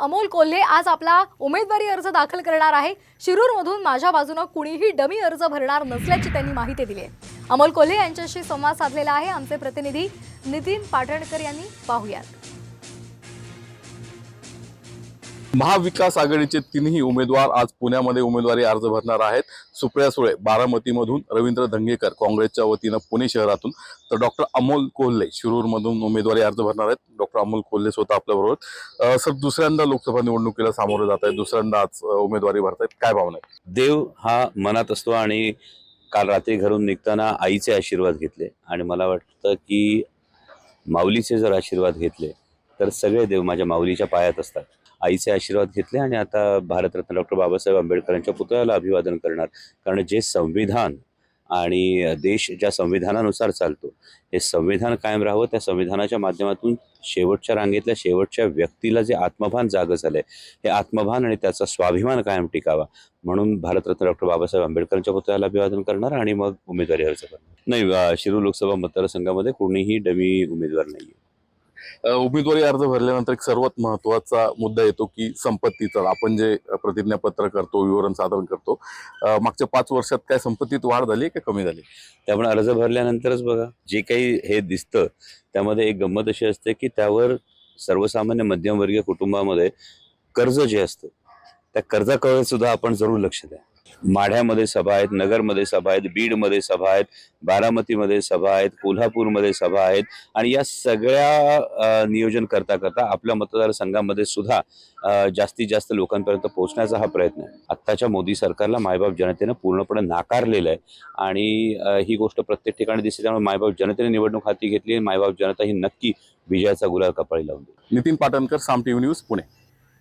अमोल कोल्हे आज आपला उमेदवारी अर्ज दाखल करणार आहे. शिरूरमधून माझ्या बाजूनं कुणीही डमी अर्ज भरणार नसल्याची त्यांनी माहिती दिली आहे. अमोल कोल्हे यांच्याशी संवाद साधलेला आहे. आमचे प्रतिनिधी नितीन पाटणकर यांनी पाहुयात. महाविकास आघाडीचे तिन्ही उमेदवार आज पुण्यामध्ये उमेदवारी अर्ज भरणार आहेत. सुप्रिया सुळे बारामतीमधून रवींद्र धंगेकर काँग्रेसच्या वतीनं पुणे शहरातून तर डॉक्टर अमोल कोल्हे शिरूरमधून उमेदवारी अर्ज भरणार आहेत. डॉक्टर अमोल कोल्हे स्वतः आपल्याबरोबर. सर दुसऱ्यांदा लोकसभा निवडणुकीला सामोरे जात आहेत. दुसऱ्यांदा आज उमेदवारी भरतायत काय भावना आहे देव हा मनात असतो आणि काल रात्री घरून निघताना आईचे आशीर्वाद घेतले आणि मला वाटतं की माऊलीचे जर आशीर्वाद घेतले तर सगळे देव माझ्या माऊलीच्या पायात असतात. आईचे आशीर्वाद घेतले आणि आता भारतरत्न डॉक्टर बाबासाहेब आंबेडकरांच्या पुतळ्याला अभिवादन करणार. कारण जे संविधान आणि देश ज्या संविधानानुसार चालतो हे संविधान कायम राहावं त्या संविधानाच्या माध्यमातून शेवटच्या रांगेतल्या शेवटच्या व्यक्तीला जे आत्मभान जागं झालंय हे आत्मभान आणि त्याचा स्वाभिमान कायम टिकावा. म्हणून भारतरत्न डॉक्टर बाबासाहेब आंबेडकरांच्या पुतळ्याला अभिवादन करणार आणि मग उमेदवारी अर्ज करणार. नाही अं, शिरूर लोकसभा मतदारसंघामध्ये कोणीही डमी उमेदवार नाही आहे उमेदवारी अर्ज भरल्यानंतर एक सर्वात महत्त्वाचा मुद्दा येतो की संपत्तीचा. आपण जे प्रतिज्ञापत्र करतो विवरण सादर करतो मागच्या पाच वर्षात काय संपत्तीत वाढ झाली का कमी झाली? त्यामुळे अर्ज भरल्यानंतरच बघा जे काही हे दिसतं त्यामध्ये एक गंमत अशी असते की त्यावर सर्वसामान्य मध्यमवर्गीय कुटुंबामध्ये कर्ज जे असतं त्या कर्जाकडे सुद्धा आपण जरूर लक्ष द्या. माढ्यामध्ये सभा आहेत नगरमध्ये सभा आहेत बीडमध्ये सभा आहेत बारामतीमध्ये सभा आहेत कोल्हापूरमध्ये सभा आहेत आणि या सगळ्या नियोजन करता करता आपल्या मतदारसंघामध्ये सुद्धा जास्तीत जास्त लोकांपर्यंत पोहोचण्याचा हा प्रयत्न आहे. आत्ताच्या मोदी सरकारला मायबाप जनतेनं पूर्णपणे नाकारलेलं आहे आणि ही गोष्ट प्रत्येक ठिकाणी दिसते त्यामुळे मायबाप जनतेने निवडणूक हाती घेतली आणि मायबाप जनता ही नक्की विजयाचा गुलाल कपाळी लावली नितीन पाटणकर साम टीव्ही न्यूज पुणे.